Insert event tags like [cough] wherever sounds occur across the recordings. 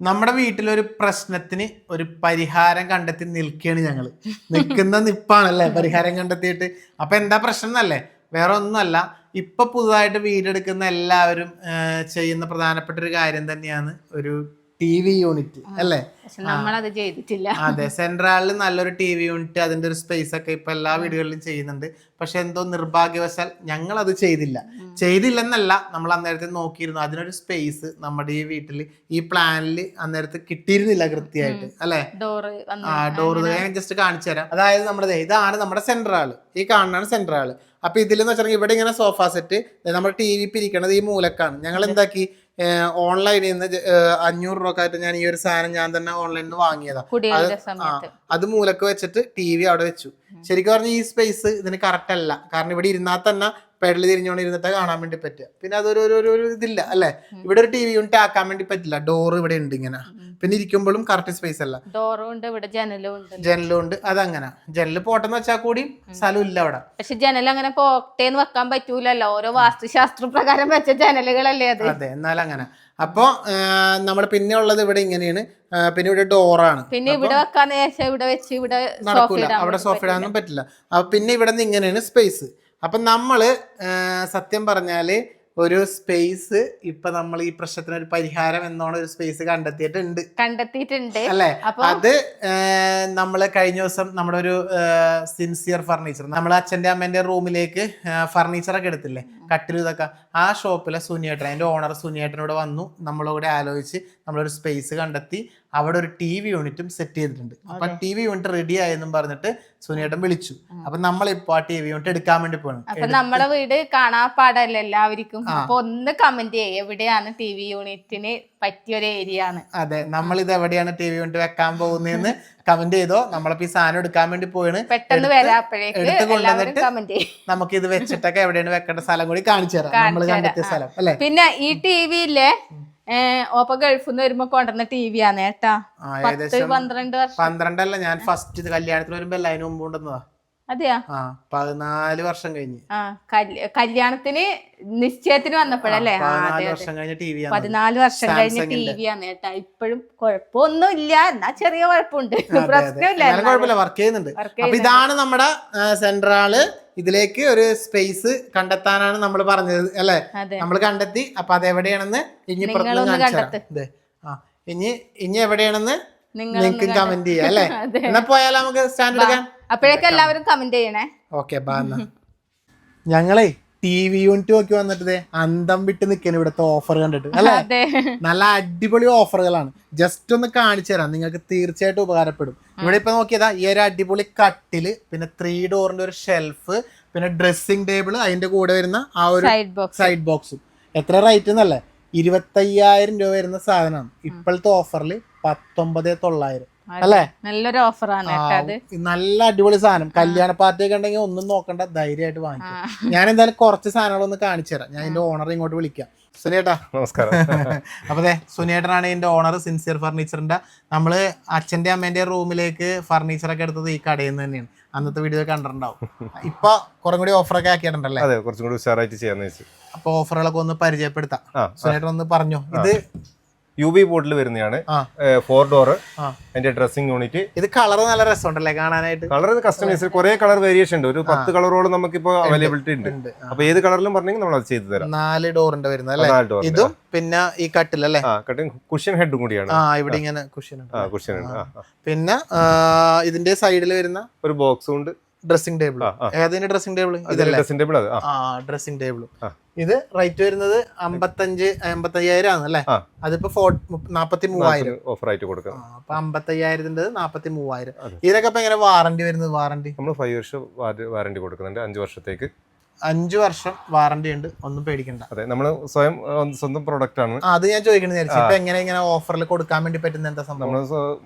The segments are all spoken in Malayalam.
നമ്മുടെ വീട്ടിലൊരു പ്രശ്നത്തിന് ഒരു പരിഹാരം കണ്ടെത്തി നിൽക്കുകയാണ് ഞങ്ങൾ നിൽക്കുന്ന നിപ്പാണല്ലേ? പരിഹാരം കണ്ടെത്തിയിട്ട്. അപ്പൊ എന്താ പ്രശ്നം എന്നല്ലേ വേറെ ഒന്നുമല്ല ഇപ്പൊ പുതുതായിട്ട് വീടെടുക്കുന്ന എല്ലാവരും ചെയ്യുന്ന പ്രധാനപ്പെട്ട ഒരു കാര്യം തന്നെയാണ് ഒരു ടി വി യൂണിറ്റ് അല്ലേ? നമ്മളത് ചെയ്തിട്ടില്ല. അതെ സെൻട്രലിൽ നല്ലൊരു ടി വി യൂണിറ്റ് അതിന്റെ ഒരു സ്പേസ് ഒക്കെ ഇപ്പൊ എല്ലാ വീടുകളിലും ചെയ്യുന്നുണ്ട്. പക്ഷെ എന്തോ നിർഭാഗ്യവശാൽ ഞങ്ങൾ അത് ചെയ്തില്ല ചെയ്തില്ലെന്നല്ല നമ്മൾ അന്നേരത്തെ നോക്കിയിരുന്നു. അതിനൊരു സ്പേസ് നമ്മുടെ ഈ വീട്ടിൽ ഈ പ്ലാനിൽ അന്നേരത്ത് കിട്ടിയിരുന്നില്ല കൃത്യമായിട്ട് അല്ലെ? ഡോറ് ആ ഡോർ ഞാൻ ജസ്റ്റ് കാണിച്ചു തരാം. അതായത് നമ്മുടെ ഇതാണ് നമ്മുടെ സെൻട്രാൾ ഈ കാണുന്നതാണ് സെൻട്രൽ ആൾ അപ്പൊ ഇതിലെന്ന് വെച്ചാൽ ഇവിടെ ഇങ്ങനെ സോഫ സെറ്റ് നമ്മുടെ ടി വി പിരിക്കണത് ഈ മൂലക്കാണ്. ഞങ്ങൾ എന്താക്കി? ഓൺലൈനിൽ നിന്ന് അഞ്ഞൂറ് രൂപ ആയിട്ട് ഞാൻ ഈ ഒരു സാധനം ഞാൻ തന്നെ ഓൺലൈനിൽ നിന്ന് വാങ്ങിയതാ. കുടികളുടെ ആ സമയത്ത്. അത് മൂലക്ക് വെച്ചിട്ട് ടി വി അവിടെ വെച്ചു. ശരിക്കും പറഞ്ഞാൽ ഈ സ്പേസ് ഇതിന് കറക്റ്റ് അല്ല. കാരണം ഇവിടെ ഇരുന്നാൽ തന്നെ പെടൽ തിരിഞ്ഞോണ്ടിരുന്നിട്ട് കാണാൻ വേണ്ടി പറ്റുക. പിന്നെ അതൊരു ഒരു ഒരു- ഇതില്ല അല്ലെ? ഇവിടെ ഒരു ടി വി യൂണിറ്റ് ആക്കാൻ വേണ്ടി പറ്റില്ല. ഡോർ ഇവിടെ ഉണ്ട് ഇങ്ങനെ. പിന്നെ ഇരിക്കുമ്പോഴും കറക്റ്റ് സ്പേസ് അല്ല. ഡോറും ഉണ്ട് ഇവിടെ ജനലും ഉണ്ട്. ജനലും ഉണ്ട് അതങ്ങനെ. ജനൽ പോട്ടെന്ന് വെച്ചാൽ കൂടി സ്ഥലം ഇല്ല അവിടെ. പക്ഷെ ജനൽ അങ്ങനെ പോട്ടേന്ന് വെക്കാൻ പറ്റൂലല്ലോ. ഓരോ വാസ്തുശാസ്ത്ര പ്രകാരം വെച്ച ജനലുകളല്ലേ അത്? അതെ എന്നാൽ അങ്ങനെ അപ്പോ നമ്മൾ പിന്നെ ഉള്ളത് ഇവിടെ ഇങ്ങനെയാണ്. പിന്നെ ഇവിടെ ഡോറാണ് പിന്നെ ഇവിടെ വെക്കാന്ന് ഇവിടെ വെച്ച് ഇവിടെ നടക്കൂല. അവിടെ സോഫ ഇടാനൊന്നും പറ്റില്ല. പിന്നെ ഇവിടെ നിന്ന് ഇങ്ങനെയാണ് സ്പേസ് അപ്പൊ നമ്മൾ സത്യം പറഞ്ഞാൽ ഒരു സ്പേസ് ഇപ്പൊ നമ്മൾ ഈ പ്രശ്നത്തിന് ഒരു പരിഹാരം എന്നോണം ഒരു സ്പേസ് കണ്ടെത്തിയിട്ടുണ്ട്. കണ്ടെത്തിയിട്ടുണ്ട്. അല്ലെ? അത് നമ്മൾ കഴിഞ്ഞ ദിവസം നമ്മുടെ ഒരു സിൻസിയർ ഫർണിച്ചർ നമ്മൾ അച്ഛന്റെ അമ്മേന്റെ റൂമിലേക്ക് ഫർണിച്ചർ ഒക്കെ എടുത്തില്ലേ? കട്ടിൽ ഇതൊക്കെ. ആ ഷോപ്പിലെ സുനിയേട്ടൻ അതിന്റെ ഓണർ സുനിയേട്ടനോട് വന്നു. നമ്മളോട് ആലോചിച്ച് നമ്മളൊരു സ്പേസ് കണ്ടെത്തി. അവിടെ ഒരു ടി വി യൂണിറ്റും സെറ്റ് ചെയ്തിട്ടുണ്ട്. അപ്പൊ ടി വി യൂണിറ്റ് റെഡി ആയെന്നും പറഞ്ഞിട്ട് സുനിയേട്ടൻ വിളിച്ചു. അപ്പൊ നമ്മളിപ്പോ ആ ടി വി യൂണിറ്റ് എടുക്കാൻ വേണ്ടി പോകണം അപ്പൊ നമ്മളെ വീട് കാണാൻ പാടല്ല എല്ലാവർക്കും? അപ്പൊ ഒന്ന് കമന്റ് ചെയ്യ. എവിടെയാണ് ടി വി യൂണിറ്റിന് പറ്റിയ ഒരു ഏരിയ ആണ് അതെ നമ്മൾ ഇത് എവിടെയാണ് ടി വി കൊണ്ട് വെക്കാൻ പോകുന്നതെന്ന് കമന്റ് ചെയ്തോ? നമ്മളിപ്പോ ഈ സാധനം എടുക്കാൻ വേണ്ടി പോയാണ് പെട്ടെന്ന് എടുത്ത് കൊണ്ടുവന്നിട്ട് നമുക്ക് ഇത് വെച്ചിട്ടൊക്കെ എവിടെയാണ് വെക്കേണ്ട സ്ഥലം കൂടി കാണിച്ചു തരാം. നമ്മൾ കണ്ടെത്തിയ സ്ഥലം അല്ലെ? പിന്നെ ഈ ടി വിയിലെ ഓപ്പ ഗൾഫിൽ നിന്ന് വരുമ്പോ കൊണ്ടുവന്ന ടി വി ആണ് കേട്ടാ പന്ത്രണ്ട് വർഷം. പന്ത്രണ്ടല്ല ഞാൻ ഫസ്റ്റ് കല്യാണത്തിന് വരുമ്പോ എല്ലാം അതിന് മുമ്പ് കൊണ്ടുവന്നതാ. അതെയാ? ആ പതിനാല് വർഷം കഴിഞ്ഞ്. ആ കല്യാണത്തിന് നിശ്ചയത്തിന് വന്നപ്പോഴല്ലേ? പതിനാല് വർഷം കഴിഞ്ഞ ടി വി പതിനാല് വർഷം കഴിഞ്ഞ ടി വി ആണ് കേട്ടാ. ഇപ്പോഴും കുഴപ്പമൊന്നും ഇല്ല എന്നാ ചെറിയ കുഴപ്പമുണ്ട്. പ്രശ്നമില്ല വർക്ക് ചെയ്യുന്നുണ്ട്. അപ്പൊ ഇതാണ് നമ്മുടെ സെൻട്രാൾ ഇതിലേക്ക് ഒരു സ്പേസ് കണ്ടെത്താനാണ് നമ്മൾ പറഞ്ഞത് അല്ലെ? നമ്മൾ കണ്ടെത്തി അപ്പൊ അത് എവിടെയാണെന്ന് ഇനി കണ്ടെത്ത്. ഇനി ഇനി എവിടെയാണെന്ന് നിങ്ങൾ നിങ്ങൾക്ക് കമന്റ് ചെയ്യാം അല്ലെ. [laughs] എന്നാ പോയാലോ നമുക്ക് സ്റ്റാൻഡ് എടുക്കാൻ? അപ്പോഴേക്കും എല്ലാവരും കമന്റ് ചെയ്യണേ. ഓക്കെ ഞങ്ങളെ ടി വി യൂണിറ്റ് നോക്കി വന്നിട്ട് അന്തം വിട്ട് നിൽക്കാൻ ഇവിടുത്തെ ഓഫർ കണ്ടിട്ട് അല്ലേ? നല്ല അടിപൊളി ഓഫറുകളാണ് ജസ്റ്റ് ഒന്ന് കാണിച്ചു തരാം നിങ്ങൾക്ക് തീർച്ചയായിട്ടും ഉപകാരപ്പെടും. ഇവിടെ ഇപ്പൊ നോക്കിയതാ ഈ ഒരു അടിപൊളി കട്ടിൽ പിന്നെ ത്രീ ഡോറിന്റെ ഒരു ഷെൽഫ് പിന്നെ ഡ്രസ്സിംഗ് ടേബിൾ അതിന്റെ കൂടെ വരുന്ന ആ ഒരു സൈഡ് സൈഡ് ബോക്സും എത്ര റേറ്റ് എന്നല്ലേ? ഇരുപത്തയ്യായിരം രൂപ വരുന്ന സാധനമാണ്. ഇപ്പോഴത്തെ ഓഫറിൽ പത്തൊമ്പത് തൊള്ളായിരം. അല്ലേ? നല്ലൊരു ഓഫറാണ് നല്ല അടിപൊളി സാധനം. കല്യാണ പാർട്ടി ഒക്കെ ഉണ്ടെങ്കിൽ ഒന്നും നോക്കണ്ട ധൈര്യമായിട്ട് വാങ്ങിക്കും. ഞാൻ എന്തായാലും കുറച്ച് സാധനങ്ങളൊന്ന് കാണിച്ചു തരാം. ഞാൻ എന്റെ ഓണർ ഇങ്ങോട്ട് വിളിക്കാം. സുനിയേട്ടാ. നമസ്കാരം. [laughs] അപ്പൊ അതെ സുനിയേട്ടനാണ് എന്റെ ഓണർ സിൻസിയർ ഫർണിച്ചറിന്റെ നമ്മൾ അച്ഛന്റെ അമ്മേന്റെ റൂമിലേക്ക് ഫർണിച്ചർ ഒക്കെ എടുത്തത് ഈ കടയിൽ നിന്ന് തന്നെയാണ്. അന്നത്തെ വീഡിയോ കണ്ടിട്ടുണ്ടാവും. ഇപ്പൊ കുറെ കൂടി ഓഫറൊക്കെ ആക്കിയിട്ടുണ്ടല്ലേ? അതെ കുറച്ചും കൂടി ഉഷാറായിട്ട് ചെയ്യാന്ന് വെച്ചു. അപ്പൊ ഓഫറുകളൊക്കെ ഒന്ന് പരിചയപ്പെടുത്താം. ആ സുനിയേട്ടൻ ഒന്ന് പറഞ്ഞോ. ഇത് യു ബി ബോർഡിൽ വരുന്നതാണ് ഫോർ ഡോർ അതിന്റെ ഡ്രസ്സിംഗ് യൂണിറ്റ് ഇത് കളർ നല്ല രസമുണ്ടല്ലേ കാണാനായിട്ട്? കളർ കസ്റ്റമൈസ് കുറെ കളർ വേരിയേഷൻ ഉണ്ട്. ഒരു പത്ത് കളറോളം നമുക്കിപ്പോ അവൈലബിലിറ്റി ഉണ്ട്. അപ്പൊ ഏത് കളറിലും പറഞ്ഞെങ്കിൽ നമ്മൾ അത് ചെയ്തു തരാം. നാല് ഡോറിന്റെ വരുന്നത് ഇതും പിന്നെ ഈ കട്ടിലല്ലേ അല്ലേ? കുഷൻ കുഷ്യൻ ഹെഡും കൂടിയാണ്. ആ ഇവിടെ ഇങ്ങനെ കുഷൻ ആ കുഷ്യൻ ഉണ്ട്. പിന്നെ ഇതിന്റെ സൈഡിൽ വരുന്ന ഒരു ബോക്സും ഉണ്ട്. Dressing table. ഏതിന്റെ ഡ്രസ്സിംഗ് ടേബിൾ ഡ്രസ്സിംഗ് ടേബിൾ ആ. ഡ്രസ്സിംഗ് ടേബിൾ ഇത് റേറ്റ് വരുന്നത് അമ്പത്തഞ്ച് അമ്പത്തയ്യായിരം ആണ് അല്ലേ? അതിപ്പോ നാപ്പത്തി മൂവായിരം ഓഫർ ആയിട്ട് കൊടുക്കാം. അപ്പൊ അമ്പത്തയ്യായിരത്തിന്റെ നാപ്പത്തി മൂവായിരം ഇതിനൊക്കെ ഇപ്പൊ എങ്ങനെ വാറണ്ടി വരുന്നത്? വാറണ്ടി നമ്മൾ ഫൈവ് വർഷം വാറണ്ടി കൊടുക്കുന്നുണ്ട്. അഞ്ച് വർഷത്തേക്ക് അഞ്ചു വർഷം വാറണ്ടി ഉണ്ട്. ഒന്നും പേടിക്കണ്ട. അതെ നമ്മൾ സ്വയം സ്വന്തം പ്രോഡക്റ്റ് ആണ്. അത് ഞാൻ ചോദിക്കുന്നത് ഇപ്പൊ എങ്ങനെ ഇങ്ങനെ ഓഫറിൽ കൊടുക്കാൻ വേണ്ടി പറ്റുന്ന എന്താ സംഭവം? നമ്മൾ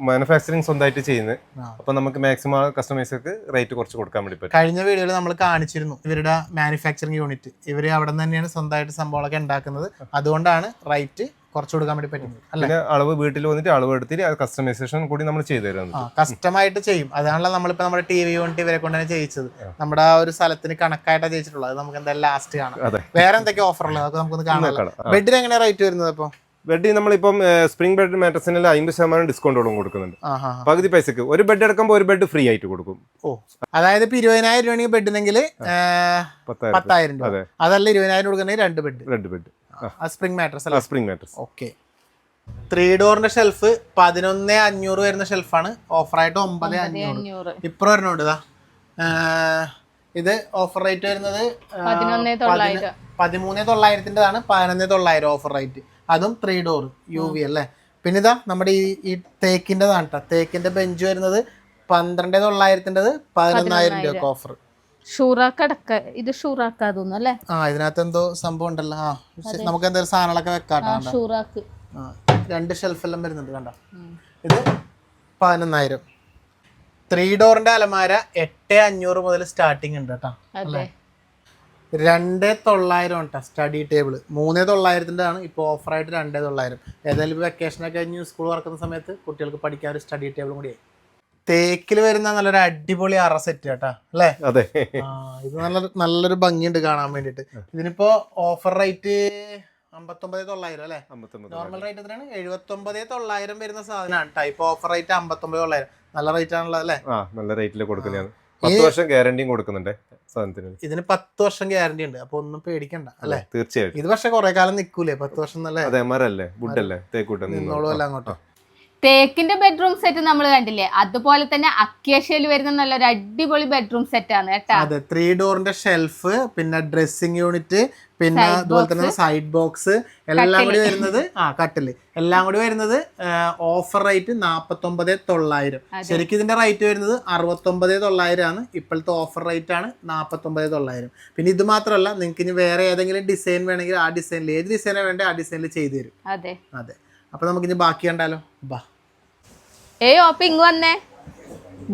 മാനുഫാക്ചറിങ് സ്വന്തമായിട്ട് ചെയ്യുന്നത്. അപ്പൊ നമുക്ക് മാക്സിമം കസ്റ്റമേഴ്സർക്ക് റേറ്റ് കുറച്ച് കൊടുക്കാൻ വേണ്ടി പറ്റും. കഴിഞ്ഞ വീഡിയോയിൽ നമ്മൾ കാണിച്ചിരുന്നു ഇവരുടെ മാനുഫാക്ചറിങ് യൂണിറ്റ് ഇവർ അവിടെ നിന്ന് തന്നെയാണ് സ്വന്തമായിട്ട് സംഭവങ്ങളൊക്കെ ഉണ്ടാക്കുന്നത്. അതുകൊണ്ടാണ് റേറ്റ് കുറച്ച് കൊടുക്കാൻ വേണ്ടി പറ്റും അല്ലെ? അളവ് വീട്ടിൽ വന്നിട്ട് അളവ് എടുത്തിട്ട് കസ്റ്റമൈസേഷൻ കൂടി നമ്മൾ ചെയ്തു തരുന്നത് ആ കസ്റ്റമായിട്ട് ചെയ്യും. അതാണല്ലോ നമ്മളിപ്പോ നമ്മുടെ ടി വി യൂണിറ്റ് ഇവരെ കൊണ്ട് തന്നെ ചെയ്യിച്ചത്. നമ്മുടെ ആ ഒരു സ്ഥലത്തിന് കണക്കായിട്ടാണ് ചെയ്യിച്ചിട്ടുള്ളത്. നമുക്ക് എന്തായാലും ലാസ്റ്റ് കാണാം. വേറെ എന്തൊക്കെ ഓഫർ ഉള്ളത് അതൊക്കെ നമുക്കൊന്ന് കാണാം. ബെഡിന് എങ്ങനെയാ റേറ്റ് വരുന്നത് അപ്പൊ ബെഡ് നമ്മളിപ്പം സ്പ്രിംഗ് ബെഡ് മാട്രസിനെല്ലാം അമ്പത് ശതമാനം ഡിസ്കൗണ്ടോളം കൊടുക്കുന്നുണ്ട്. പകുതി പൈസക്ക്. ഒരു ബെഡ് എടുക്കുമ്പോൾ ഒരു ബെഡ് ഫ്രീ ആയിട്ട് കൊടുക്കും. ഓ. അതായത് ഇപ്പൊ ഇരുപതിനായിരം രൂപയാണെങ്കിൽ ബെഡിനെങ്കിൽ പത്തായിരം രൂപ. അതല്ല ഇരുപതിനായിരം കൊടുക്കണമെങ്കിൽ രണ്ട് ബെഡ് രണ്ട് ബെഡ് സ്പ്രിംഗ് മാട്രസ് അല്ല? സ്പ്രിംഗ് മാട്രസ് ഓക്കെ ത്രീ ഡോറിന്റെ ഷെൽഫ് പതിനൊന്ന് അഞ്ഞൂറ് വരുന്ന ഷെൽഫാണ് ഓഫറായിട്ട് ഒമ്പത് അഞ്ഞൂറ്. ഇപ്പുറം വരുന്നുണ്ട് ഇതാ ഇത് ഓഫർ റേറ്റ് വരുന്നത് പതിമൂന്ന് തൊള്ളായിരത്തിന്റെതാണ്. പതിനൊന്ന് തൊള്ളായിരം ഓഫർ റേറ്റ് അതും ത്രീ ഡോർ യു വി അല്ലേ? പിന്നെ ഇതാ നമ്മുടെ ഈ ഈ തേക്കിന്റെതാണ് കേട്ടോ തേക്കിന്റെ ബെഞ്ച് വരുന്നത് പന്ത്രണ്ട് തൊള്ളായിരത്തിന്റെത് പതിനൊന്നായിരം രൂപ ഓഫർ ഷൂറാക്ക് അടക്ക ഇത് ഷൂറാക്കാ തോന്നുന്നു അല്ലേ? ആ ഇതിനകത്ത് എന്തോ സംഭവം ഉണ്ടല്ലോ ആ നമുക്ക് എന്തെങ്കിലും സാധനങ്ങളൊക്കെ വെക്കാട്ടോ? ഷൂറാക്ക്. രണ്ട് ഷെൽഫെല്ലാം വരുന്നുണ്ട് കണ്ടോ? ഇത് പതിനൊന്നായിരം. ത്രീ ഡോറിന്റെ അലമാര എട്ട് അഞ്ഞൂറ് മുതൽ സ്റ്റാർട്ടിങ് ഉണ്ട് കേട്ടോ അല്ലേ? രണ്ട് തൊള്ളായിരം കേട്ടോ സ്റ്റഡി ടേബിൾ മൂന്ന് തൊള്ളായിരത്തിന്റെ ആണ് ഇപ്പോൾ ഓഫറായിട്ട് രണ്ട് തൊള്ളായിരം. ഏതായാലും വെക്കേഷനൊക്കെ കഴിഞ്ഞ് സ്കൂൾ തുറക്കുന്ന സമയത്ത് കുട്ടികൾക്ക് പഠിക്കാൻ ഒരു സ്റ്റഡി ടേബിളും കൂടിയായി തേക്കിൽ വരുന്ന നല്ലൊരു അടിപൊളി അറ സെറ്റ് കേട്ടാ അല്ലേ? അതെ. ആ, ഇത് നല്ല നല്ലൊരു ഭംഗിയുണ്ട് കാണാൻ വേണ്ടിട്ട് ഇതിനിപ്പോ ഓഫർ റേറ്റ് അമ്പത്തൊമ്പത് തൊള്ളായിരം അല്ലേ? നോർമൽ റേറ്റ് എത്രയാണ്? എഴുപത്തൊമ്പത് തൊള്ളായിരം വരുന്ന സാധനമാണ്. ടൈപ്പ് ഓഫർ റേറ്റ് അമ്പത്തൊമ്പത് തൊള്ളായിരം. നല്ല റേറ്റ് ആണല്ലോ അല്ലേ? നല്ല റേറ്റിൽ കൊടുക്കുന്നതാണ്. പത്ത് വർഷം ഗ്യാരണ്ടിയും കൊടുക്കുന്നുണ്ട് സാധനത്തിന്. ഇതിന് പത്ത് വർഷം ഗ്യാരണ്ടി ഉണ്ട്. അപ്പൊ ഒന്നും പേടിക്കണ്ട അല്ലേ? തീർച്ചയായിട്ടും. ഇത് പക്ഷെ കുറെ കാലം നിക്കൂലേ? പത്ത് വർഷം നല്ല അതെ മരല്ലേ അല്ലേ? തേക്കൂട്ടം നിന്നോളും അല്ല അങ്ങോട്ട്. തേക്കിന്റെ ബെഡ്റൂം സെറ്റ് നമ്മൾ കണ്ടില്ലേ? അതുപോലെ തന്നെ അക്കേഷ്യയിൽ വരുന്ന നല്ലൊരു അടിപൊളി ബെഡ്റൂം സെറ്റ് ആണ് കേട്ടോ. അതെ ത്രീ ഡോറിന്റെ ഷെൽഫ് പിന്നെ ഡ്രസ്സിംഗ് യൂണിറ്റ് പിന്നെ അതുപോലെ തന്നെ സൈഡ് ബോക്സ് എല്ലാം കൂടി വരുന്നത് ആ കട്ടിൽ. എല്ലാം കൂടി വരുന്നത് ഓഫർ റേറ്റ് നാപ്പത്തൊമ്പത് തൊള്ളായിരം. ശരിക്കും ഇതിന്റെ റേറ്റ് വരുന്നത് അറുപത്തൊമ്പത് തൊള്ളായിരം ആണ്. ഇപ്പോഴത്തെ ഓഫർ റേറ്റ് ആണ് നാപ്പത്തൊമ്പത് തൊള്ളായിരം. പിന്നെ ഇത് മാത്രമല്ല നിങ്ങൾക്ക് ഇനി വേറെ ഏതെങ്കിലും ഡിസൈൻ വേണമെങ്കിൽ ആ ഡിസൈനിൽ ഏത് ഡിസൈനാണ് വേണ്ടത് ആ ഡിസൈനിൽ ചെയ്തു തരും. അതെ. അതെ. അപ്പൊ നമുക്കിനി ബാക്കി കണ്ടാലോ? ബാ. ഏയ് ഓപ്പ ഇങ് വന്നേ.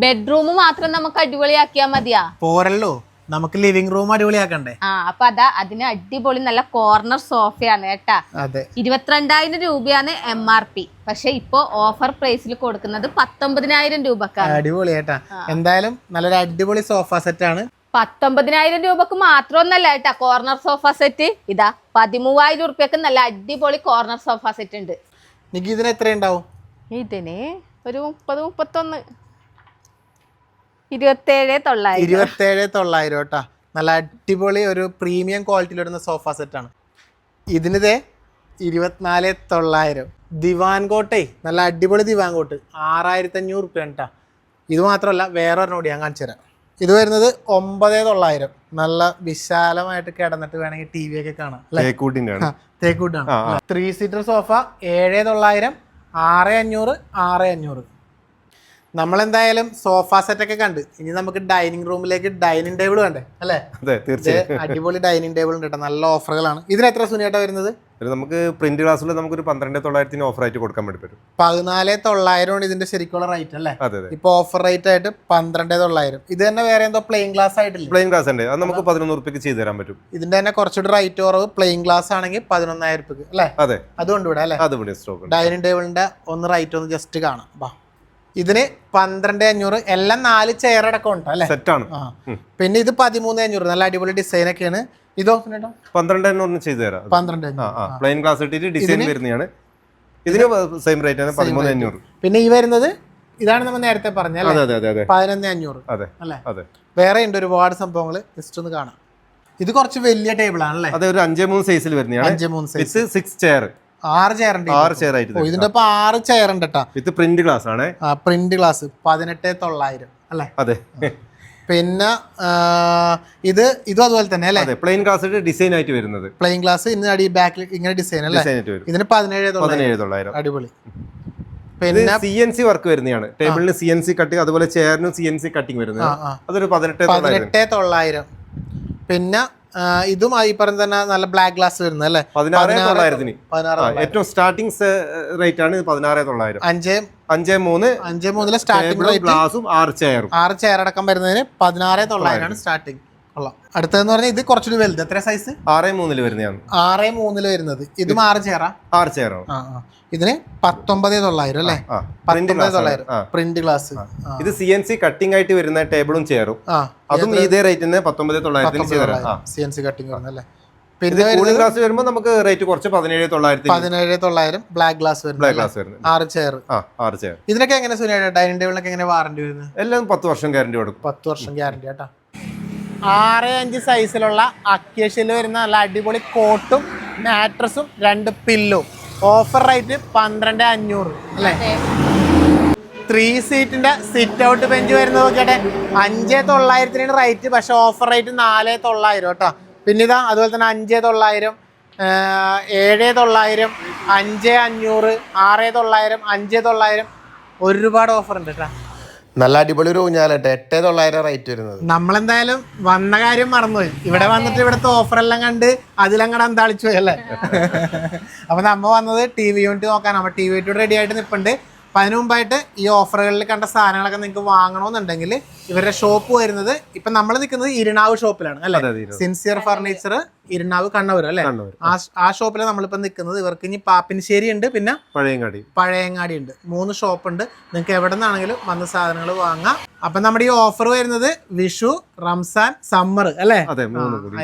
ബെഡ്റൂം മാത്രം നമുക്ക് അടിപൊളിയാക്കിയാ മതിയാ. പോരല്ലോ. നമുക്ക് ലിവിംഗ് റൂം അടിപൊളിയാക്കണ്ടേ? ആ അപ്പൊ അതാ അതിന് അടിപൊളി നല്ല കോർണർ സോഫയാണ് കേട്ടാ. അതെ. ഇരുപത്തിരണ്ടായിരം രൂപയാണ് എം ആർ പി പക്ഷെ ഇപ്പൊ ഓഫർ പ്രൈസിൽ കൊടുക്കുന്നത് പത്തൊമ്പതിനായിരം രൂപക്കാണ്. ഏട്ടാ എന്തായാലും നല്ലൊരു അടിപൊളി സോഫ സെറ്റ് ആണ്. പത്തൊമ്പതിനായിരം രൂപക്ക് മാത്രമൊന്നല്ല കേട്ടാ കോർണർ സോഫ സെറ്റ് ഇതാ പതിമൂവായിരം ഉറുപ്പ്യക്ക് നല്ല അടിപൊളി കോർണർ സോഫ സെറ്റ് ഉണ്ട്. നിക്ക് ഇതിന് എത്ര ഉണ്ടാവും ഇതിന് ഒരു മുപ്പത് മുപ്പത്തൊന്ന്. ഇരുപത്തേഴ് തൊള്ളായിരം. ഇരുപത്തേഴ് തൊള്ളായിരം കേട്ടോ. നല്ല അടിപൊളി ഒരു പ്രീമിയം ക്വാളിറ്റിയിൽ വരുന്ന സോഫ ആണ്. ഇതിനിതേ ഇരുപത്തിനാല് തൊള്ളായിരം. ദിവാൻ കോട്ടേ നല്ല അടിപൊളി ദിവാൻ കോട്ട്. ആറായിരത്തി അഞ്ഞൂറ് റുപ്യ കേട്ടാ ഇത് മാത്രമല്ല വേറെ ഒരെണ്ണം കൂടി ഞാൻ കാണിച്ചു തരാം ഇത് വരുന്നത് ഒമ്പത് തൊള്ളായിരം. നല്ല വിശാലമായിട്ട് കിടന്നിട്ട് വേണമെങ്കിൽ ടി വി ഒക്കെ കാണാം തേക്കൂട്ടാണ്. ത്രീ സീറ്റർ സോഫ ഏഴ് തൊള്ളായിരം. ആറ് അഞ്ഞൂറ് ആറ് അഞ്ഞൂറ്. നമ്മളെന്തായാലും സോഫ സെറ്റ് ഒക്കെ കണ്ട്. ഇനി നമുക്ക് ഡൈനിങ് റൂമിലേക്ക് ഡൈനിങ് ടേബിൾ വേണ്ടേ? അല്ലേ? അതെ തീർച്ചയായും. അടിപൊളി ഡൈനിങ് ടേബിൾ ഉണ്ട് കേട്ടോ നല്ല ഓഫറുകളാണ് ഇതിന് എത്ര സുനിയേട്ടാ വരുന്നത്? നമുക്ക് പ്രിന്റ് ക്ലാസ്സിൽ നമുക്ക് ഒരു പന്ത്രണ്ട് തൊള്ളായിരത്തിന് ഓഫർ ആയിട്ട് കൊടുക്കാൻ വേണ്ടി പറ്റും. പതിനാല് തൊള്ളായിരമാണ് ഇതിന്റെ ശരിക്കുള്ള റേറ്റ് അല്ലേ? അതെ അതെ. ഇപ്പൊ ഓഫർ റേറ്റ് ആയിട്ട് പന്ത്രണ്ട് തൊള്ളായിരം. ഇത് തന്നെ വേറെ എന്തോ പ്ലെയിൻ ക്ലാസ് ആയിട്ടില്ല? പ്ലെയിൻ ക്ലാസ് ഉണ്ട്. അത് നമുക്ക് പതിനൊന്ന് റുപ്യക്ക് ചെയ്തു തരാൻ പറ്റും. ഇതിന്റെ തന്നെ കുറച്ചുകൂടി റേറ്റ് കുറവ്. പ്ലെയിൻ ക്ലാസ് ആണെങ്കിൽ പതിനൊന്നായിരം റുപ്യക്ക് അല്ലേ? അതെ. അതുകൊണ്ട് ഇവിടെ അല്ലേ? അത് ഇവിടെ സ്റ്റോക്ക് ഡൈനിങ് ടേബിളിന്റെ ഒന്ന് റേറ്റ് ഒന്ന് ജസ്റ്റ് കാണാം. ഇതിന് പന്ത്രണ്ട് അഞ്ഞൂറ് എല്ലാം നാല് ചെയർ അടക്കം ഉണ്ട് അല്ലേ? സെറ്റാണ് ആ. പിന്നെ ഇത് പതിമൂന്ന് അഞ്ഞൂറ് നല്ല അടിപൊളി ഡിസൈൻ ഒക്കെയാണ്. ഇതോ പന്ത്രണ്ട് ഒന്ന് ചെയ്തു തരാം. പന്ത്രണ്ട് പ്ലെയിൻ ക്ലാസ് ഇട്ടിട്ട് ഡിസൈൻ വരുന്നതാണ്. ഇതിന് സെയിം റേറ്റ് ആണ് പതിമൂന്ന് അഞ്ഞൂറ്. പിന്നെ ഈ വരുന്നത് ഇതാണ് നമ്മൾ നേരത്തെ അതെ പതിനൊന്ന് അഞ്ഞൂറ് അല്ലേ? വേറെ ഉണ്ട് ഒരുപാട് സംഭവങ്ങൾ ജസ്റ്റ് ഒന്ന് കാണാം. ഇത് കുറച്ച് വലിയ ടേബിൾ ആണല്ലേ അതെ ഒരു അഞ്ചേ മൂന്ന് സൈസിൽ വരുന്നതാണ്. അഞ്ചേ മൂന്ന് സൈസ് സിക്സ് ചെയർ ആറ് ചെയർ ഉണ്ട് ആറ് ചെയർ ആയിട്ട് ഇതിന്റെ ഇപ്പൊ ആറ് ചെയർ ഉണ്ട് കേട്ടോ വിത്ത് പ്രിന്റ് ഗ്ലാസ് ആണ്. പ്രിന്റ് ഗ്ലാസ് പതിനെട്ട് തൊള്ളായിരം അല്ലേ? അതെ. പിന്നെ ഇത് ഇതും അതുപോലെ തന്നെ അല്ലേ? പ്ലെയിൻ ക്ലാസ് ഇട്ട് ഡിസൈൻ ആയിട്ട് വരുന്നത്. പ്ലെയിൻ ക്ലാസ് ഇന്ന് അടി ബാക്കിൽ ഇങ്ങനെ ഡിസൈൻ അല്ലേ? ഇതിന് പതിനേഴ് തൊള്ളായിരം. പതിനേഴ് തൊള്ളായിരം. അടിപൊളി. പിന്നെ സി എൻ സി വർക്ക് വരുന്നതാണ്. ടേബിളിന് സി എൻ സി കട്ടിങ് അതുപോലെ ചെയറിനും സി എൻ സി കട്ടിങ് വരുന്നത്. അതൊരു പതിനെട്ട് പതിനെട്ട് തൊള്ളായിരം. പിന്നെ ഇതും ഈ പറഞ്ഞ തന്നെ നല്ല ബ്ലാക്ക് ഗ്ലാസ് വരുന്നത് അല്ലേ? പതിനാറ് തൊള്ളായിരത്തിന്. ഏറ്റവും സ്റ്റാർട്ടിംഗ് റേറ്റ് ആണ് പതിനാറ് തൊള്ളായിരം. അഞ്ച് അഞ്ചേ മൂന്ന് അഞ്ച് മൂന്നിലെ സ്റ്റാർട്ടിംഗ് ഗ്ലാസും ആറ് ചെയറും ആറ് ചെയർ അടക്കം വരുന്നതിന് പതിനാറ് തൊള്ളായിരമാണ് സ്റ്റാർട്ടിങ് കൊള്ളാം. അടുത്തതെന്ന് പറഞ്ഞാൽ ഇത് കുറച്ചുകൂടി വലുത്. എത്ര സൈസ് ആറ് മൂന്നിൽ വരുന്നതാണ്. ആറ് മൂന്നിൽ വരുന്നത്. ഇതും ആറ് ചെയറാ ആറ് ചെയറാണ് ആ ആ. ഇതിന് പത്തൊമ്പത് തൊള്ളായിരം അല്ലേ? ആ പ്രിന്റ് പത്തൊമ്പത് ഗ്ലാസ് തൊള്ളായിരം. പ്രിന്റ് ഗ്ലാസ് ഇത് സി എൻ സി കട്ടിംഗ് ആയിട്ട് വരുന്ന ടേബിളും ചെയറും ആ. അതും ഇതേ റേറ്റിന് പത്തൊമ്പത് തൊള്ളായിരത്തിന് ചെയ്തു സി എൻ സി കട്ടിങ് വരുന്നല്ലേ പിന്നെ കൂളിംഗ് ഗ്ലാസ് വരുമ്പോൾ നമുക്ക് റേറ്റ് കുറച്ച് പതിനേഴ് തൊള്ളായിരത്തി പതിനേഴ് തൊള്ളായിരം ബ്ലാക്ക് ഗ്ലാസ് ബ്ലാക്ക് വരുന്നത് ഗ്ലാസ് വരുന്നത്. ആറ് ചെയർ ആ ആറ് ചെയർ ഇതിനൊക്കെ എങ്ങനെ സുനിയുടെ ഡൈനിങ് ടേബിളിനൊക്കെ എങ്ങനെ വാറണ്ടി വരുന്നത്? എല്ലാം പത്ത് വർഷം ഗ്യാരണ്ടി കൊടുക്കും. പത്ത് വർഷം ഗ്യാരണ്ടി കേട്ടോ ആറ് അഞ്ച് സൈസിലുള്ള അക്കേഷ്യയിൽ വരുന്ന നല്ല അടിപൊളി കോട്ടും മാട്രസും രണ്ട് പില്ലും ഓഫർ റേറ്റ് പന്ത്രണ്ട് അഞ്ഞൂറ് അല്ലേ? ത്രീ സീറ്റിന്റെ സിറ്റ് ഔട്ട് ബെഞ്ച് വരുന്നത് നോക്കിയാട്ടെ അഞ്ചേ തൊള്ളായിരത്തിനാണ് റേറ്റ് പക്ഷെ ഓഫർ റേറ്റ് നാല് തൊള്ളായിരം കേട്ടോ. പിന്നെ ഇതാ അതുപോലെ തന്നെ അഞ്ചേ തൊള്ളായിരം ഏഴേ ഏഴ് തൊള്ളായിരം അഞ്ച് അഞ്ഞൂറ് ആറ് തൊള്ളായിരം അഞ്ച് തൊള്ളായിരം ഒരുപാട് ഓഫർ ഉണ്ട് കേട്ടോ. നല്ല അടിപൊളി ഒരു ഊഞ്ഞാലട്ടെ എട്ടേ തൊള്ളായിരം റേറ്റ് വരുന്നത്. നമ്മളെന്തായാലും വന്ന കാര്യം മറന്നുപോയി. ഇവിടെ വന്നിട്ട് ഇവിടുത്തെ ഓഫർ എല്ലാം കണ്ട് അതിലങ്ങടെ അന്താളിച്ചു പോയി അല്ലേ? [laughs] അപ്പൊ നമ്മ വന്നത് ടി വി യൂണിറ്റ് നോക്കാൻ. അപ്പൊ ടി വി യൂണിറ്റ് റെഡി ആയിട്ട് നിൽപ്പുണ്ട് അപ്പൊ അതിനു മുമ്പായിട്ട് ഈ ഓഫറുകളിൽ കണ്ട സാധനങ്ങളൊക്കെ നിങ്ങൾക്ക് വാങ്ങണമെന്നുണ്ടെങ്കിൽ ഇവരുടെ ഷോപ്പ് വരുന്നത് ഇപ്പൊ നമ്മൾ നിൽക്കുന്നത് ഇരുണാവ് ഷോപ്പിലാണ് അല്ലേ? സിൻസിയർ ഫർണിച്ചർ ഇരുണാവ് കണ്ണൂർ അല്ലേ? ആ ഷോപ്പിലാണ് നമ്മളിപ്പോ നിൽക്കുന്നത് ഇവർക്ക് ഇനി പാപ്പിനിശ്ശേരി ഉണ്ട് പിന്നെ പഴയങ്ങാടി. പഴയങ്ങാടി ഉണ്ട്. മൂന്ന് ഷോപ്പ് ഉണ്ട്. നിങ്ങൾക്ക് എവിടെ നിന്നാണെങ്കിലും വന്ന് സാധനങ്ങൾ വാങ്ങാം. അപ്പൊ നമ്മുടെ ഈ ഓഫർ വരുന്നത് വിഷു റംസാൻ സമ്മർ അല്ലേ?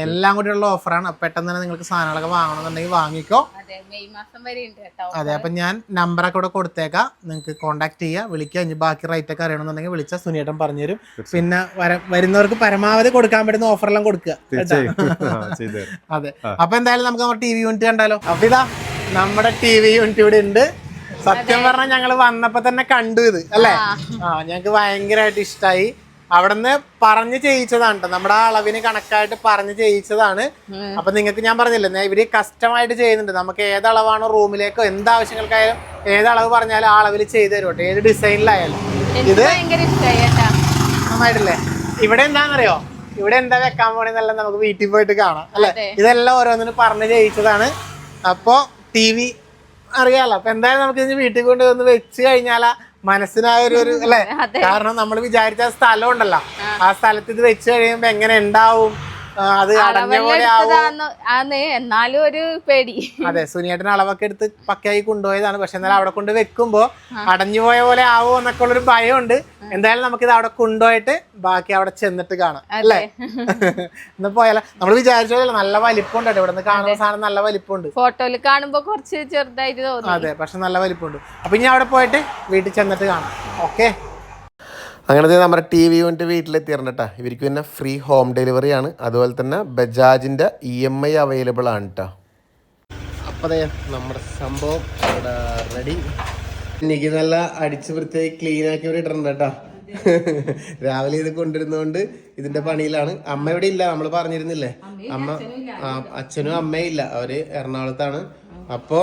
എല്ലാം കൂടിയുള്ള ഓഫറാണ് പെട്ടെന്ന് തന്നെ നിങ്ങൾക്ക് സാധനങ്ങളൊക്കെ വാങ്ങണമെന്നുണ്ടെങ്കിൽ വാങ്ങിക്കോ. അതെ മെയ് മാസം വരെ ഉണ്ട് കേട്ടോ അതെ അപ്പൊ ഞാൻ നമ്പറൊക്കെ ഇവിടെ കൊടുത്തേക്കാം. നിങ്ങൾക്ക് കോൺടാക്ട് ചെയ്യുക വിളിക്കുക ഇനി ബാക്കി റേറ്റ് ഒക്കെ അറിയണമെന്നുണ്ടെങ്കിൽ വിളിച്ചാൽ സുനിയേട്ടൻ പറഞ്ഞുതരും. പിന്നെ വരുന്നവർക്ക് പരമാവധി കൊടുക്കാൻ പറ്റുന്ന ഓഫറെല്ലാം കൊടുക്കുക. അതെ. അപ്പൊ എന്തായാലും നമുക്ക് നമ്മുടെ ടി വി യൂണിറ്റ് കണ്ടാലോ? അപ്പൊ ഇതാ നമ്മുടെ ടി വി യൂണിറ്റ് ഇവിടെ ഉണ്ട്. സത്യം പറഞ്ഞാൽ ഞങ്ങൾ വന്നപ്പോ തന്നെ കണ്ടു ഇത് അല്ലേ? ആ. ഞങ്ങക്ക് ഭയങ്കരമായിട്ട് ഇഷ്ടമായി അവിടുന്ന് പറഞ്ഞ് ചെയ്യിച്ചതാണ് നമ്മുടെ അളവിന് കണക്കായിട്ട് പറഞ്ഞ് ചെയ്യിച്ചതാണ്. അപ്പൊ നിങ്ങൾക്ക് ഞാൻ പറഞ്ഞില്ലേ ഇവർ കസ്റ്റമായിട്ട് ചെയ്യുന്നുണ്ട്. നമുക്ക് ഏത് അളവാണോ റൂമിലേക്കോ എന്ത് ആവശ്യങ്ങൾക്കായാലും ഏത് അളവ് പറഞ്ഞാലും ആ അളവിൽ ചെയ്തു തരും കേട്ടോ ഏത് ഡിസൈനിലായാലും. ഇത് നന്നായിട്ടില്ലേ? ഇവിടെ എന്താണെന്നറിയോ? ഇവിടെ എന്താ വെക്കാൻ പോണെന്നെല്ലാം നമുക്ക് വീട്ടിൽ പോയിട്ട് കാണാം അല്ലെ? ഇതെല്ലാം ഓരോന്നിനും പറഞ്ഞ് ചെയ്യിച്ചതാണ്. അപ്പോ ടി വി അറിയാലോ. അപ്പൊ എന്തായാലും നമുക്ക് ഇനി വീട്ടിൽ കൊണ്ട് വന്ന് വെച്ച് കഴിഞ്ഞാലാ മനസ്സിനായൊരു ഒരു അല്ലേ? കാരണം നമ്മൾ വിചാരിച്ച സ്ഥലം ഉണ്ടല്ലോ. ആ. സ്ഥലത്ത് ഇത് വെച്ച് കഴിയുമ്പോ എങ്ങനെ ഉണ്ടാവും? അത് അടഞ്ഞ എന്നാലും ഒരു പേടി. അതെ സുനിയേട്ടൻ അളവൊക്കെ എടുത്ത് പക്കയായി കൊണ്ടുപോയതാണ്. പക്ഷെ എന്നാലും അവിടെ കൊണ്ട് വെക്കുമ്പോ അടഞ്ഞു പോയ പോലെ ആവോ എന്നൊക്കെ ഉള്ളൊരു ഭയമുണ്ട് എന്തായാലും നമുക്കിത് അവിടെ കൊണ്ടുപോയിട്ട് ബാക്കി അവിടെ ചെന്നിട്ട് കാണാം അല്ലേ? [laughs] എന്നാ പോയാലോ? നമ്മൾ വിചാരിച്ചോളൂ നല്ല വലിപ്പമുണ്ട് ഇവിടെ നിന്ന് കാണുന്ന സാധനം നല്ല വലിപ്പമുണ്ട്. ഫോട്ടോയിൽ കാണുമ്പോ കുറച്ച് ചെറുതായിട്ട് തോന്നും. അതെ പക്ഷെ നല്ല വലിപ്പമുണ്ട്. അപ്പൊ ഇനി അവിടെ പോയിട്ട് വീട്ടിൽ ചെന്നിട്ട് കാണാം. ഓക്കെ? അങ്ങനത്തെ നമ്മുടെ ടി വി യൂണിറ്റ് വീട്ടിലെത്തിയിട്ടുണ്ട് കേട്ടോ ഇവർക്ക് പിന്നെ ഫ്രീ ഹോം ഡെലിവറി ആണ്. അതുപോലെ തന്നെ ബജാജിന്റെ ഇ എം ഐ അവൈലബിൾ ആണ് കേട്ടോ അപ്പൊ അതെ നമ്മുടെ സംഭവം ഇവിടെ റെഡി എനിക്ക് നല്ല അടിച്ചു വൃത്തിയായി ക്ലീൻ ആക്കി ഇവിടെ ഇടണ്ട കേട്ടോ രാവിലെ ഇത് കൊണ്ടിരുന്നോണ്ട് ഇതിന്റെ പണിയിലാണ്. അമ്മ ഇവിടെ ഇല്ല നമ്മൾ പറഞ്ഞിരുന്നില്ലേ? അമ്മ അച്ഛനും അമ്മയും ഇല്ല. അവർ എറണാകുളത്താണ്. അപ്പോ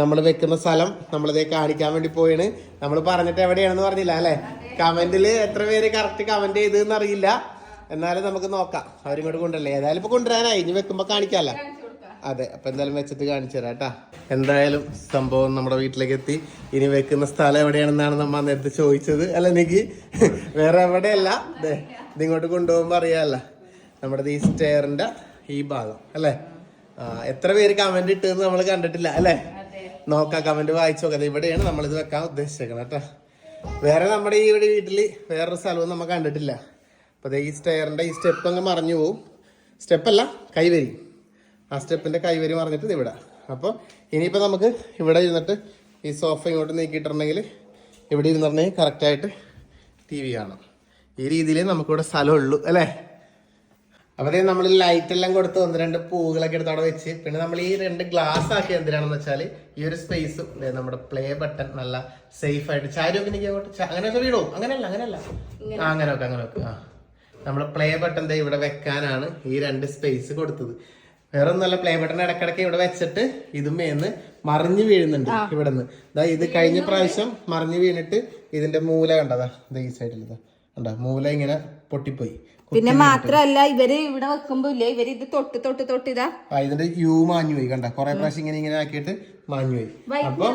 നമ്മൾ വെക്കുന്ന സ്ഥലം നമ്മളിതേ കാണിക്കാൻ വേണ്ടി പോയാണ് നമ്മൾ പറഞ്ഞിട്ട് എവിടെയാണെന്ന് പറഞ്ഞില്ല അല്ലെ? കമന്റിൽ എത്ര പേര് കറക്റ്റ് കമന്റ് ചെയ്തെന്ന് അറിയില്ല. എന്നാലും നമുക്ക് നോക്കാം. അവരിങ്ങോട്ട് കൊണ്ടല്ലേ ഏതായാലും ഇപ്പൊ കൊണ്ടുവരാനായി. ഇനി വെക്കുമ്പോ കാണിക്കാല്ല അതെ അപ്പൊ എന്തായാലും വെച്ചിട്ട് കാണിച്ചു തരാം എന്തായാലും സംഭവം നമ്മുടെ വീട്ടിലേക്ക് എത്തി ഇനി വെക്കുന്ന സ്ഥലം എവിടെയാണെന്നാണ് നമ്മ നേരത്തെ ചോദിച്ചത് അല്ല എനിക്ക് വേറെ എവിടെയല്ല. ഇതിങ്ങോട്ട് കൊണ്ടുപോകുമ്പോ അറിയാല്ല നമ്മുടെ ഈ സ്റ്റെയറിന്റെ ഈ ഭാഗം അല്ലേ? എത്ര പേര് കമന്റ് ഇട്ടെന്ന് നമ്മൾ കണ്ടിട്ടില്ല അല്ലേ? നോക്കാം കമന്റ് വായിച്ചു നോക്കാം. ഇവിടെയാണ് ഇവിടെയാണ് നമ്മളിത് വെക്കാൻ ഉദ്ദേശിച്ചേക്കണം കേട്ടോ വേറെ നമ്മുടെ ഈ ഇവിടെ വീട്ടിൽ വേറൊരു സ്ഥലവും നമ്മൾ കണ്ടിട്ടില്ല. അപ്പൊ ദേ ഈ സ്റ്റെയറിന്റെ ഈ സ്റ്റെപ്പ് അങ്ങ് മറിഞ്ഞു പോവും. സ്റ്റെപ്പല്ല കൈവരി. ആ സ്റ്റെപ്പിന്റെ കൈവരി മറിഞ്ഞിട്ട് ഇത് ഇവിടെ. അപ്പോൾ ഇനിയിപ്പോൾ നമുക്ക് ഇവിടെ ഇരുന്നിട്ട് ഈ സോഫ ഇങ്ങോട്ട് നീക്കിയിട്ടുണ്ടെങ്കിൽ ഇവിടെ ഇരുന്നിട്ടുണ്ടെങ്കിൽ കറക്റ്റായിട്ട് ടി വി കാണാം. ഈ രീതിയിൽ നമുക്കിവിടെ സ്ഥലമുള്ളൂ അല്ലേ? അപ്പോൾ നമ്മൾ ലൈറ്റ് എല്ലാം കൊടുത്ത് ഒന്ന് രണ്ട് പൂകളൊക്കെ എടുത്ത് അവിടെ വെച്ച്. പിന്നെ നമ്മൾ ഈ രണ്ട് ഗ്ലാസ് ആക്കി എന്തിനാണെന്ന് വെച്ചാൽ ഈ ഒരു സ്പേസും നമ്മുടെ പ്ലേ ബട്ടൺ നല്ല സേഫ് ആയിട്ട് ചാരിയൊക്കെ എനിക്ക് അങ്ങോട്ട്. അങ്ങനെയൊക്കെ വീടോ. അങ്ങനെയല്ല അങ്ങനെയല്ല. അങ്ങനെ ഒക്കെ അങ്ങനെ ഒക്കെ ആ. നമ്മുടെ പ്ലേ ബട്ടൺ ഇവിടെ വെക്കാനാണ് ഈ രണ്ട് സ്പേസ് കൊടുത്തത്. വേറെ നല്ല പ്ലേ ബട്ടൺ ഇടക്കിടക്ക് ഇവിടെ വെച്ചിട്ട് ഇതുമേന്ന് മറിഞ്ഞു വീഴുന്നുണ്ട് ഇവിടെ നിന്ന് ഇത് കഴിഞ്ഞ പ്രാവശ്യം മറിഞ്ഞു വീണിട്ട് ഇതിന്റെ മൂല കണ്ടതാ ഈ സൈഡിൽ ഇതാ കണ്ടാ? മൂല ഇങ്ങനെ പൊട്ടിപ്പോയി. പിന്നെ മാത്രല്ല ഇവർ ഇവിടെ വെക്കുമ്പോ ഇല്ലേ? ഇവർ ഇത് തൊട്ട് തൊട്ട് തൊട്ട് ഇതാ. ഇതിന്റെ യു മാഞ്ഞു പോയി കണ്ട? കൊറേ പ്രാവശ്യം ഇങ്ങനെ ഇങ്ങനെ ആക്കിയിട്ട് മാഞ്ഞു പോയി. അപ്പൊ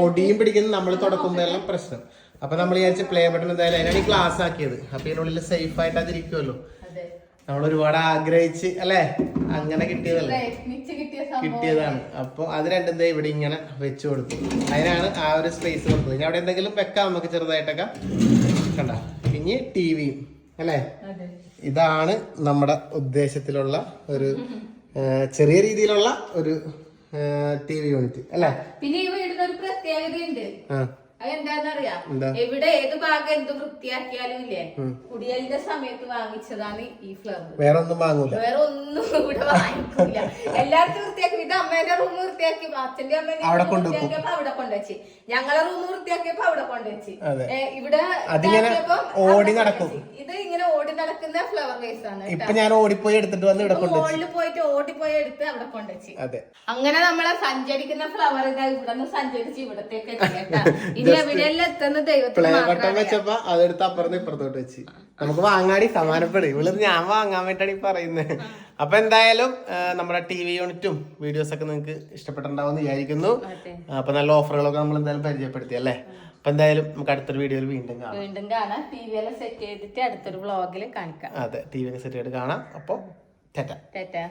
പൊടിയും പിടിക്കുന്ന നമ്മൾ തുടക്കുമ്പോ എല്ലാം പ്രശ്നം. അപ്പൊ നമ്മൾ വിചാരിച്ച പ്ലേ ബട്ടൺ എന്തായാലും അതിനാണ് ഈ ഗ്ലാസ് ആക്കിയത്. അപ്പൊ ഇതിനുള്ളിൽ സേഫ് ആയിട്ട് അതിരിക്കുമല്ലോ നമ്മൾ ഒരുപാട് ആഗ്രഹിച്ച് അല്ലേ? അങ്ങനെ കിട്ടിയതല്ലേ? കിട്ടിയതാണ്. അപ്പൊ അത് രണ്ടും ദേ ഇവിടെ ഇങ്ങനെ വെച്ചു കൊടുത്തു. അതിനാണ് ആ ഒരു സ്പേസ് കൊടുത്തത്. ഇനി അവിടെ എന്തെങ്കിലും വെക്കാം നമുക്ക് ചെറുതായിട്ടൊക്കെ. കണ്ട? ഇനി ടി വിയും അല്ലേ? ഇതാണ് നമ്മുടെ ഉദ്ദേശത്തിലുള്ള ഒരു ചെറിയ രീതിയിലുള്ള ഒരു ടി വി യൂണിറ്റ് അല്ലേ? പിന്നെ ഇവ ഇടുന്ന ഒരു പ്രത്യേകതയുണ്ട്. ആ. അതെന്താന്നറിയാം? എവിടെ ഏത് ഭാഗം എന്ത് വൃത്തിയാക്കിയാലും ഇല്ലേ കുടിയലിന്റെ സമയത്ത് വാങ്ങിച്ചതാണ് ഈ ഫ്ലവർ വേറെ ഒന്നും വാങ്ങൂല. വേറെ ഒന്നും ഇവിടെ വാങ്ങിക്കില്ല എല്ലാവർക്കും വൃത്തിയാക്കി. ഇത് അമ്മേന്റെ റൂം വൃത്തിയാക്കി. അച്ഛന്റെ അമ്മേന്റെ അവിടെ കൊണ്ടുവച്ചപ്പോ അവിടെ കൊണ്ടുവച്ച്. ഞങ്ങളെ റൂം വൃത്തിയാക്കിയപ്പോ അവിടെ കൊണ്ടുവച്ച്. ഇവിടെ ഓടി നടക്കും. ഇത് ഇങ്ങനെ ഓടി നടക്കുന്ന ഫ്ലവർ വേസ് ആണ് ഇപ്പൊ ഞാൻ ഓടിപ്പോയി എടുത്തിട്ട് വന്ന് ഇവിടെ കൊണ്ടുവച്ചു. മുകളിൽ പോയിട്ട് ഓടിപ്പോയി എടുത്ത് അവിടെ കൊണ്ടുവച്ച്. അതെ. അങ്ങനെ നമ്മളെ സഞ്ചരിക്കുന്ന ഫ്ലവർ ഇതാ ഇവിടെ നിന്ന് സഞ്ചരിച്ച് ഇവിടത്തേക്ക് എത്തി [laughs] പ്ലേ ബട്ടൺ വെച്ചപ്പോ അതെടുത്ത് അപ്പുറത്ത് ഇപ്പുറത്തോട്ട് വെച്ച്. നമുക്ക് വാങ്ങാടി സമാനപ്പെടും ഇവിടെ ഞാൻ വാങ്ങാൻ വേണ്ടിയാണ് ഈ പറയുന്നത് അപ്പൊ എന്തായാലും നമ്മുടെ ടി വി യൂണിറ്റും വീഡിയോസ് ഒക്കെ നിങ്ങൾക്ക് ഇഷ്ടപ്പെട്ടിട്ടുണ്ടാവും വിചാരിക്കുന്നു. അപ്പൊ നല്ല ഓഫറുകളൊക്കെ നമ്മൾ എന്തായാലും പരിചയപ്പെടുത്തി അല്ലേ? അപ്പൊ എന്തായാലും നമുക്ക് അടുത്തൊരു വീഡിയോയിൽ വീണ്ടും കാണാം. വീണ്ടും കാണാം. ടി വി എല്ലാം സെറ്റ് ചെയ്തിട്ട് അടുത്തൊരു വ്ളോഗിൽ കാണിക്കാം. അതെ ടി വി സെറ്റ് ചെയ്തിട്ട് കാണാം. അപ്പൊ ടാറ്റ. ടാറ്റാ.